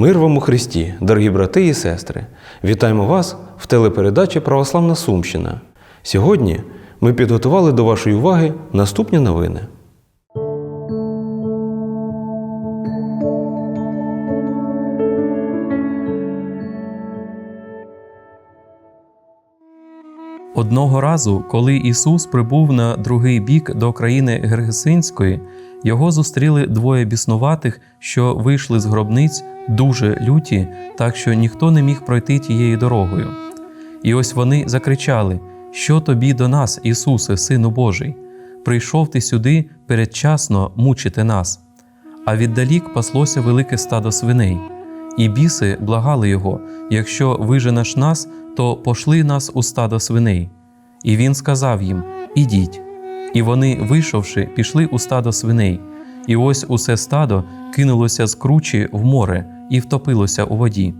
Мир вам у Христі, дорогі брати і сестри! Вітаємо вас в телепередачі Православна Сумщина. Сьогодні ми підготували до вашої уваги наступні новини. Одного разу, коли Ісус прибув на другий бік до країни Гергесинської, його зустріли двоє біснуватих, що вийшли з гробниць дуже люті, так що ніхто не міг пройти тією дорогою. І ось вони закричали: Що тобі до нас, Ісусе, Сину Божий? Прийшов ти сюди передчасно мучити нас. А віддалік паслося велике стадо свиней. І біси благали його: якщо виженеш нас, то пошли нас у стадо свиней. І він сказав їм: Ідіть. І вони, вийшовши, пішли у стадо свиней. І ось усе стадо кинулося з кручі в море і втопилося у воді.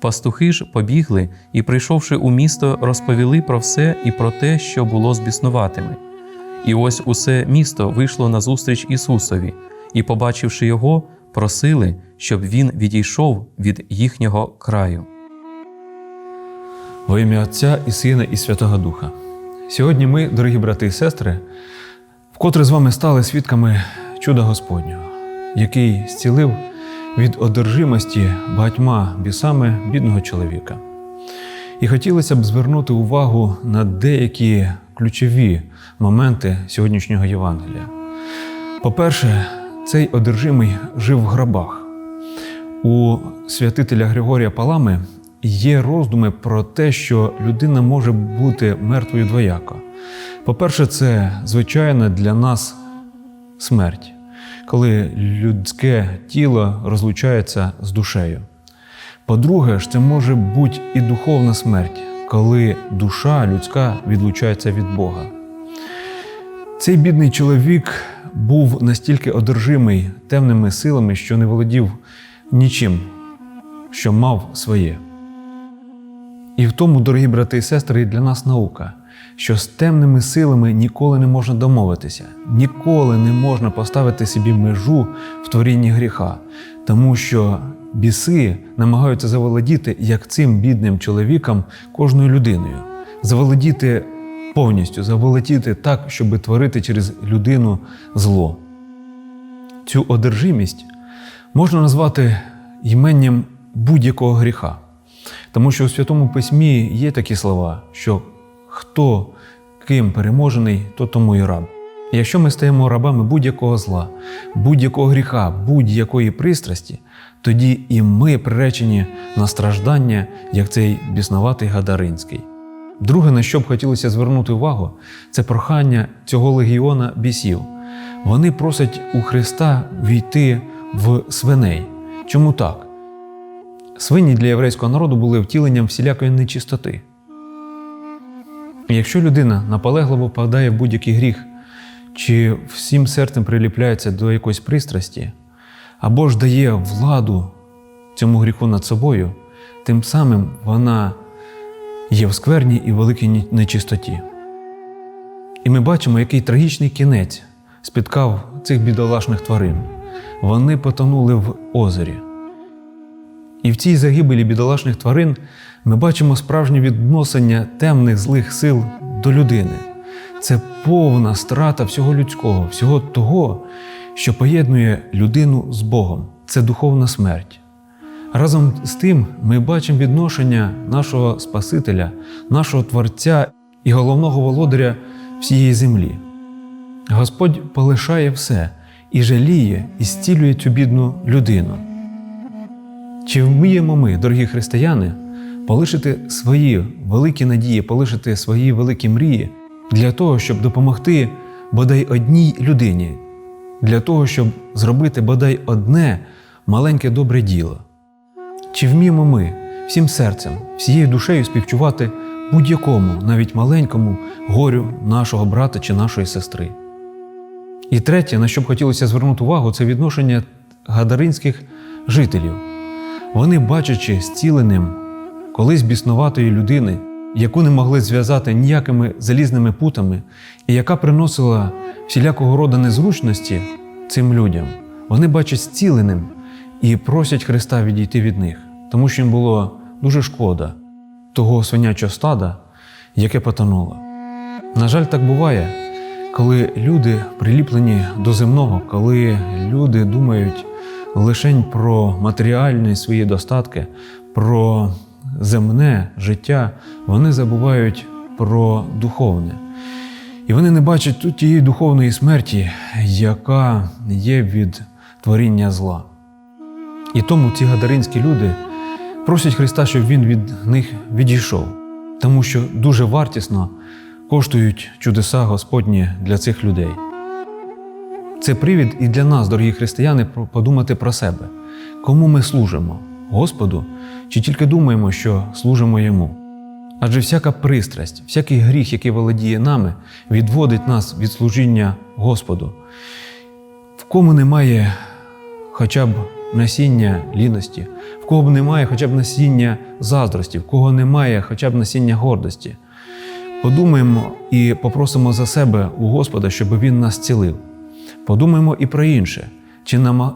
Пастухи ж побігли і, прийшовши у місто, розповіли про все і про те, що було з біснуватими. І ось усе місто вийшло назустріч Ісусові, і, побачивши його, просили, щоб він відійшов від їхнього краю. Во ім'я Отця і Сина, і Святого Духа. Сьогодні ми, дорогі брати і сестри, вкотре з вами стали свідками чуда Господнього, який зцілив від одержимості багатьма бісами бідного чоловіка. І хотілося б звернути увагу на деякі ключові моменти сьогоднішнього Євангелія. По-перше, цей одержимий жив в гробах. У святителя Григорія Палами є роздуми про те, що людина може бути мертвою двояко. По-перше, це звичайна для нас смерть, коли людське тіло розлучається з душею. По-друге, ж це може бути і духовна смерть, коли душа людська відлучається від Бога. Цей бідний чоловік був настільки одержимий темними силами, що не володів нічим, що мав своє. І в тому, дорогі брати і сестри, для нас наука, що з темними силами ніколи не можна домовитися, ніколи не можна поставити собі межу в творінні гріха, тому що біси намагаються заволодіти як цим бідним чоловіком кожною людиною, заволодіти повністю, заволодіти так, щоб творити через людину зло. Цю одержимість можна назвати іменням будь-якого гріха. Тому що у Святому Письмі є такі слова, що хто ким переможений, то тому і раб. Якщо ми стаємо рабами будь-якого зла, будь-якого гріха, будь-якої пристрасті, тоді і ми приречені на страждання, як цей біснуватий Гадаринський. Друге, на що б хотілося звернути увагу, це прохання цього легіона бісів. Вони просять у Христа війти в свиней. Чому так? Свині для єврейського народу були втіленням всілякої нечистоти. Якщо людина наполегливо впадає в будь-який гріх, чи всім серцем приліпляється до якоїсь пристрасті, або ж дає владу цьому гріху над собою, тим самим вона є в скверній і великій нечистоті. І ми бачимо, який трагічний кінець спіткав цих бідолашних тварин. Вони потонули в озері. І в цій загибелі бідолашних тварин ми бачимо справжнє відношення темних злих сил до людини. Це повна страта всього людського, всього того, що поєднує людину з Богом. Це духовна смерть. Разом з тим ми бачимо відношення нашого Спасителя, нашого Творця і головного володаря всієї землі. Господь полишає все і жаліє, і зцілює цю бідну людину. Чи вміємо ми, дорогі християни, полишити свої великі надії, полишити свої великі мрії для того, щоб допомогти бодай одній людині, для того, щоб зробити бодай одне маленьке добре діло? Чи вміємо ми всім серцем, всією душею співчувати будь-якому, навіть маленькому горю нашого брата чи нашої сестри? І третє, на що б хотілося звернути увагу, це відношення гадаринських жителів. Вони, бачачи зціленим колись біснуватої людини, яку не могли зв'язати ніякими залізними путами, і яка приносила всілякого роду незручності цим людям, вони бачать зціленим і просять Христа відійти від них, тому що їм було дуже шкода того свинячого стада, яке потонуло. На жаль, так буває, коли люди приліплені до земного, коли люди думають лише про матеріальні свої достатки, про земне життя, вони забувають про духовне. І вони не бачать тут тієї духовної смерті, яка є від творіння зла. І тому ці гадаринські люди просять Христа, щоб Він від них відійшов, тому що дуже вартісно коштують чудеса Господні для цих людей. Це привід і для нас, дорогі християни, подумати про себе, кому ми служимо Господу, чи тільки думаємо, що служимо Йому. Адже всяка пристрасть, всякий гріх, який володіє нами, відводить нас від служіння Господу. В кому немає хоча б насіння ліності, в кого б немає хоча б насіння заздрості, в кого немає хоча б насіння гордості. Подумаємо і попросимо за себе у Господа, щоб Він нас цілив. Подумаємо і про інше,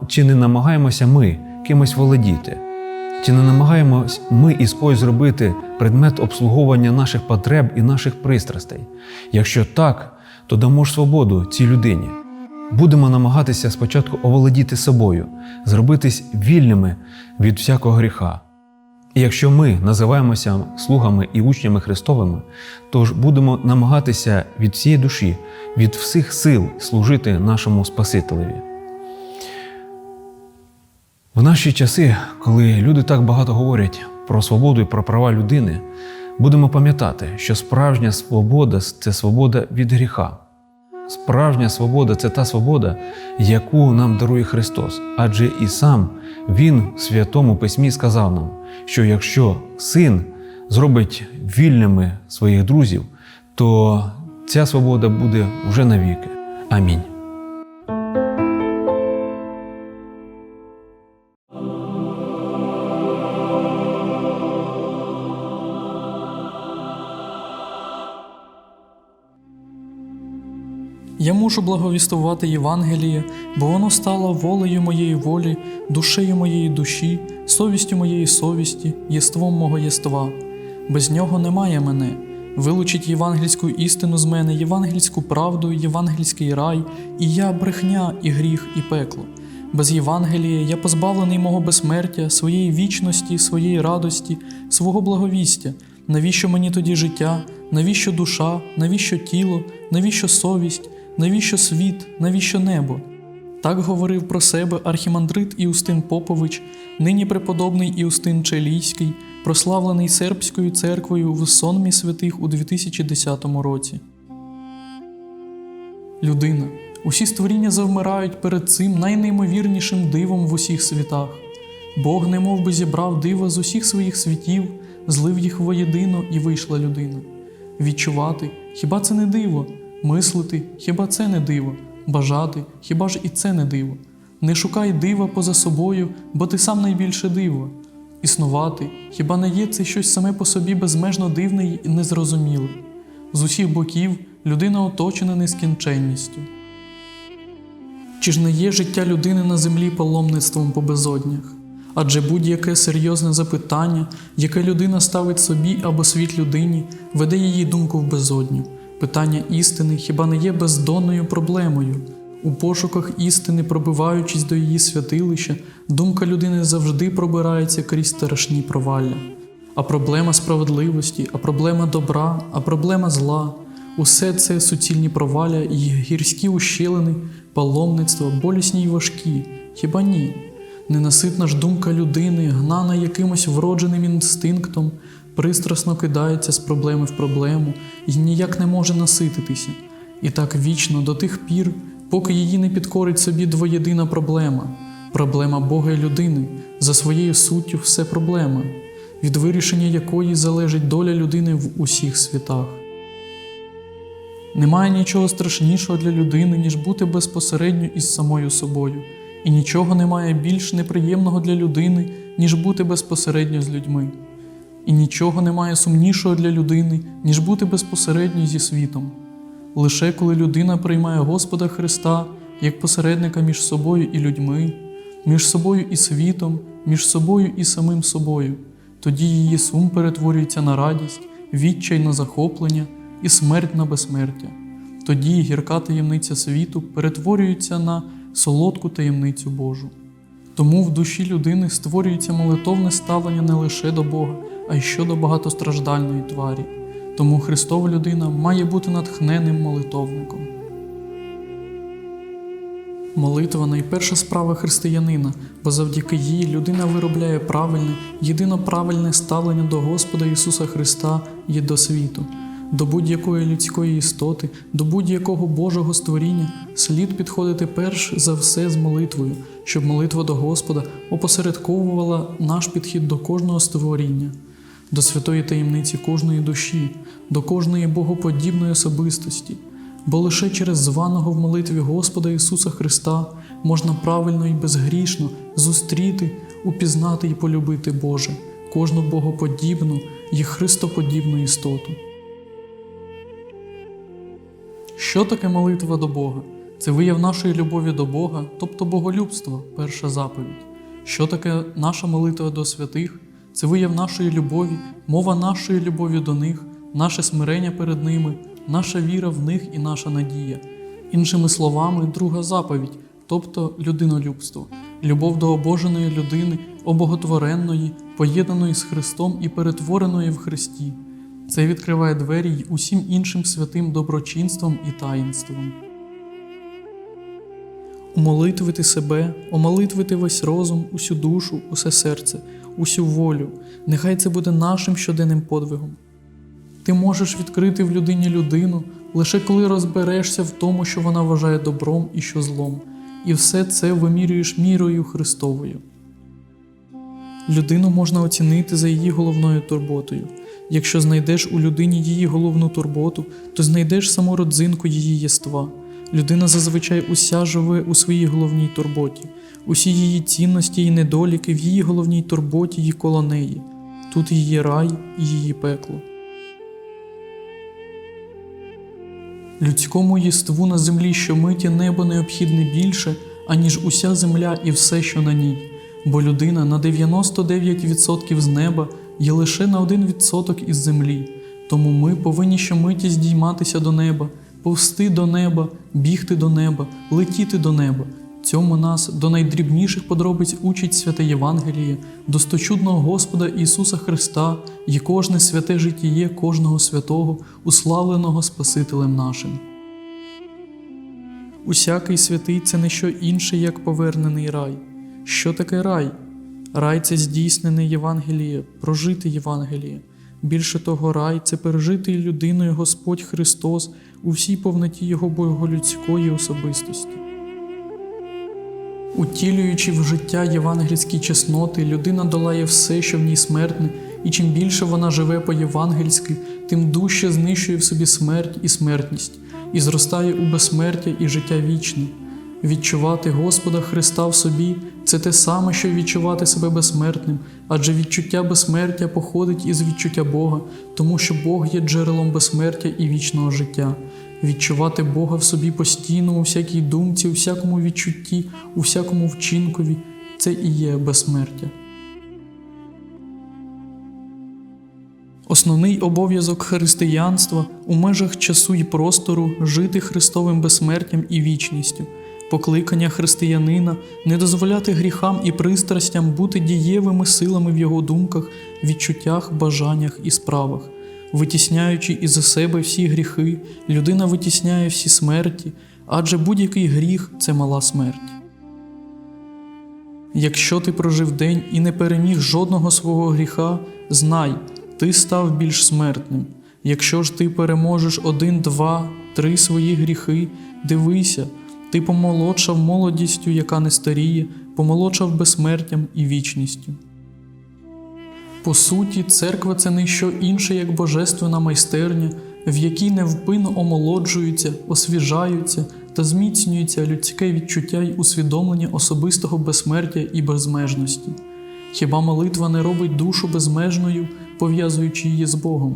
чи, не намагаємося ми кимось володіти, чи не намагаємось ми із когось зробити предмет обслуговування наших потреб і наших пристрастей? Якщо так, то дамо ж свободу цій людині. Будемо намагатися спочатку оволодіти собою, зробитись вільними від всякого гріха. І якщо ми називаємося слугами і учнями Христовими, то ж будемо намагатися від всієї душі, від всіх сил служити нашому Спасителеві. В наші часи, коли люди так багато говорять про свободу і про права людини, будемо пам'ятати, що справжня свобода це свобода від гріха. Справжня свобода це та свобода, яку нам дарує Христос. Адже і сам Він в святому письмі сказав нам, що якщо син зробить вільними своїх друзів, то ця свобода буде вже навіки. Амінь. Мушу благовістувати Євангеліє, бо воно стало волею моєї волі, душею моєї душі, совістю моєї совісті, єством мого єства. Без нього немає мене. Вилучить євангельську істину з мене, євангельську правду, євангельський рай, і я брехня, і гріх, і пекло. Без Євангелія я позбавлений мого безсмертя, своєї вічності, своєї радості, свого благовістя. Навіщо мені тоді життя? Навіщо душа? Навіщо тіло? Навіщо совість? Навіщо світ? Навіщо небо? Так говорив про себе архімандрит Іустин Попович, нині преподобний Іустин Челійський, прославлений сербською церквою в сонмі святих у 2010 році. Людина. Усі створіння завмирають перед цим найнеймовірнішим дивом в усіх світах. Бог немов би зібрав диво з усіх своїх світів, злив їх воєдино і вийшла людина. Відчувати хіба це не диво? Мислити хіба це не диво? Бажати хіба ж і це не диво? Не шукай дива поза собою, бо ти сам найбільше диво. Існувати хіба не є це щось саме по собі безмежно дивне і незрозуміле? З усіх боків людина оточена нескінченністю. Чи ж не є життя людини на землі паломництвом по безоднях? Адже будь-яке серйозне запитання, яке людина ставить собі або світ людині, веде її думку в безодню. Питання істини хіба не є бездонною проблемою? У пошуках істини, пробиваючись до її святилища, думка людини завжди пробирається крізь страшні провалля. А проблема справедливості, а проблема добра, а проблема зла усе це суцільні провалля і гірські ущелини, паломництво, болісні й важкі. Хіба ні? Ненаситна ж думка людини, гнана якимось вродженим інстинктом, пристрасно кидається з проблеми в проблему і ніяк не може насититися. І так вічно до тих пір, поки її не підкорить собі двоєдина проблема проблема Бога і людини, за своєю суттю все проблема, від вирішення якої залежить доля людини в усіх світах. Немає нічого страшнішого для людини, ніж бути безпосередньо із самою собою, і нічого немає більш неприємного для людини, ніж бути безпосередньо з людьми. І нічого немає сумнішого для людини, ніж бути безпосередньо зі світом. Лише коли людина приймає Господа Христа як посередника між собою і людьми, між собою і світом, між собою і самим собою. Тоді її сум перетворюється на радість, відчай на захоплення і смерть на безсмертя. Тоді гірка таємниця світу перетворюється на солодку таємницю Божу. Тому в душі людини створюється молитовне ставлення не лише до Бога, а й щодо багатостраждальної тварі. Тому Христова людина має бути натхненним молитовником. Молитва найперша справа християнина, бо завдяки їй людина виробляє правильне, єдино правильне ставлення до Господа Ісуса Христа і до світу. До будь-якої людської істоти, до будь-якого Божого створіння слід підходити перш за все з молитвою, щоб молитва до Господа опосередковувала наш підхід до кожного створіння, до святої таємниці кожної душі, до кожної богоподібної особистості. Бо лише через званого в молитві Господа Ісуса Христа можна правильно і безгрішно зустріти, упізнати і полюбити Боже, кожну богоподібну і христоподібну істоту. Що таке молитва до Бога? Це вияв нашої любові до Бога, тобто боголюбство, перша заповідь. Що таке наша молитва до святих? Це вияв нашої любові, мова нашої любові до них, наше смирення перед ними, наша віра в них і наша надія. Іншими словами, друга заповідь, тобто людинолюбство, любов до обоженої людини, обоготвореної, поєднаної з Христом і перетвореної в Христі. Це відкриває двері й усім іншим святим доброчинством і таїнством. Умолитвити себе, омолитвити весь розум, усю душу, усе серце, усю волю. Нехай це буде нашим щоденним подвигом. Ти можеш відкрити в людині людину лише коли розберешся в тому, що вона вважає добром і що злом, і все це вимірюєш мірою Христовою. Людину можна оцінити за її головною турботою. Якщо знайдеш у людині її головну турботу, то знайдеш саму родзинку її єства. Людина зазвичай уся живе у своїй головній турботі, усі її цінності і недоліки в її головній турботі й коло неї. Тут її рай і її пекло. Людському єству на землі щомиті небо необхідне більше, аніж уся земля і все, що на ній, бо людина на 99% з неба є лише на 1% із землі. Тому ми повинні щомиті здійматися до неба, повсти до неба, бігти до неба, летіти до неба. Цьому нас до найдрібніших подробиць учить святе Євангеліє, досточудного Господа Ісуса Христа і кожне святе житіє кожного святого, уславленого Спасителем нашим. Усякий святий це не що інше, як повернений рай. Що таке рай? Рай це здійснене Євангеліє, прожите Євангеліє. Більше того, рай це пережитий людиною Господь Христос у всій повноті Його боголюдської особистості. Утілюючи в життя євангельські чесноти, людина долає все, що в ній смертне, і чим більше вона живе по-євангельськи, тим дужче знищує в собі смерть і смертність, і зростає у безсмертя і життя вічне. Відчувати Господа Христа в собі це те саме, що відчувати себе безсмертним, адже відчуття безсмертя походить із відчуття Бога, тому що Бог є джерелом безсмертя і вічного життя. Відчувати Бога в собі постійно у всякій думці, у всякому відчутті, у всякому вчинкові це і є безсмертя. Основний обов'язок християнства у межах часу і простору жити Христовим безсмертям і вічністю. Покликання християнина не дозволяти гріхам і пристрастям бути дієвими силами в його думках, відчуттях, бажаннях і справах. Витісняючи із себе всі гріхи, людина витісняє всі смерті, адже будь-який гріх це мала смерть. Якщо ти прожив день і не переміг жодного свого гріха, знай, ти став більш смертним. Якщо ж ти переможеш один, два, три свої гріхи, дивися, ти помолодшав молодістю, яка не старіє, помолодшав безсмертям і вічністю. По суті, церква це не що інше, як божественна майстерня, в якій невпинно омолоджуються, освіжаються та зміцнюється людське відчуття й усвідомлення особистого безсмертя і безмежності. Хіба молитва не робить душу безмежною, пов'язуючи її з Богом?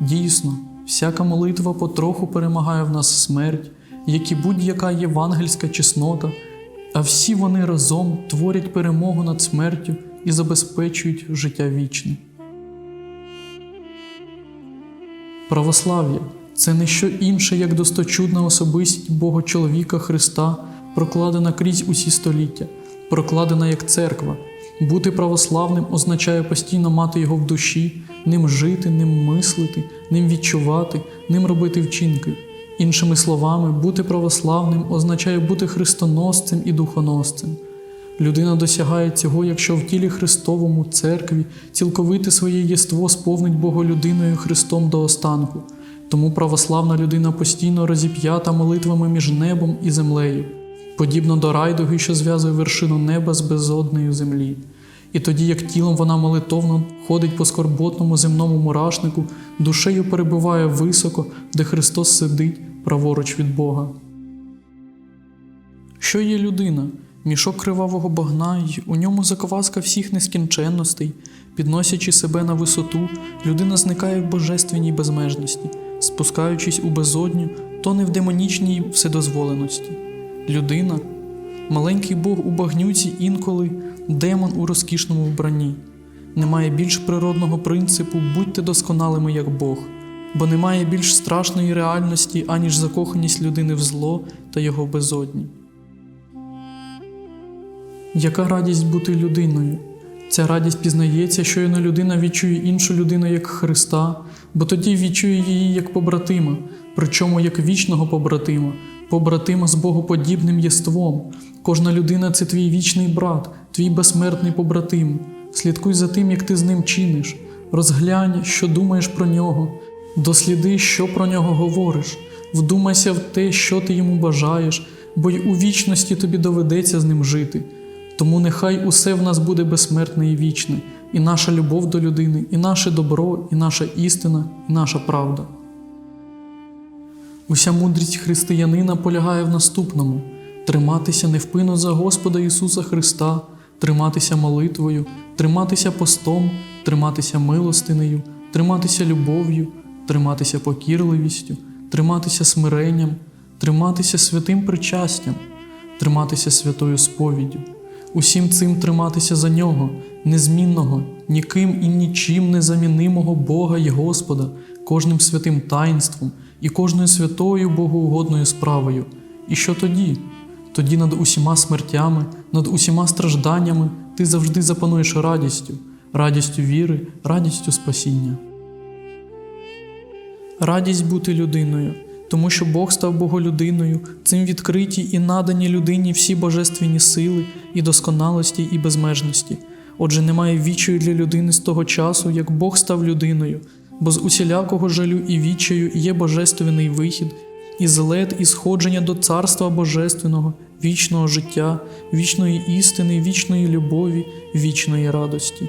Дійсно, всяка молитва потроху перемагає в нас смерть, як і будь-яка євангельська чеснота, а всі вони разом творять перемогу над смертю і забезпечують життя вічне. Православ'я це не що інше, як досточудна особистість Бога чоловіка Христа, прокладена крізь усі століття, прокладена як церква. Бути православним означає постійно мати його в душі, ним жити, ним мислити, ним відчувати, ним робити вчинки. Іншими словами, бути православним означає бути христоносцем і духоносцем. Людина досягає цього, якщо в тілі Христовому церкві цілковите своє єство сповнить Боголюдиною Христом до останку. Тому православна людина постійно розіп'ята молитвами між небом і землею, подібно до райдуги, що зв'язує вершину неба з безоднею землі. І тоді, як тілом вона молитовно ходить по скорботному земному мурашнику, душею перебуває високо, де Христос сидить праворуч від Бога. Що є людина? Мішок кривавого багна, й у ньому заковазка всіх нескінченностей. Підносячи себе на висоту, людина зникає в божественній безмежності, спускаючись у безодню, тоне в демонічній вседозволеності. Людина маленький Бог у багнюці інколи, демон у розкішному вбранні. Немає більш природного принципу будьте досконалими як Бог, бо немає більш страшної реальності, аніж закоханість людини в зло та його безодні. Яка радість бути людиною? Ця радість пізнається, що щойно людина відчує іншу людину як Христа, бо тоді відчує її як побратима, причому як вічного побратима, побратима з богоподібним єством. Кожна людина це твій вічний брат, твій безсмертний побратим. Слідкуй за тим, як ти з ним чиниш, розглянь, що думаєш про нього, досліди, що про нього говориш, вдумайся в те, що ти йому бажаєш, бо й у вічності тобі доведеться з ним жити. Тому нехай усе в нас буде безсмертне і вічне, і наша любов до людини, і наше добро, і наша істина, і наша правда. Уся мудрість християнина полягає в наступному: триматися невпинно за Господа Ісуса Христа, триматися молитвою, триматися постом, триматися милостинею, триматися любов'ю, триматися покірливістю, триматися смиренням, триматися святим причастям, триматися святою сповіддю. Усім цим триматися за нього, незмінного, ніким і нічим незамінимого Бога і Господа, кожним святим таїнством і кожною святою богоугодною справою. І що тоді? Тоді над усіма смертями, над усіма стражданнями ти завжди запануєш радістю, радістю віри, радістю спасіння. Радість бути людиною, тому що Бог став Боголюдиною, цим відкриті і надані людині всі божественні сили і досконалості і безмежності. Отже, немає вічою для людини з того часу, як Бог став людиною, бо з усілякого жалю і відчаю є божественний вихід, і злет, і сходження до царства божественного, вічного життя, вічної істини, вічної любові, вічної радості.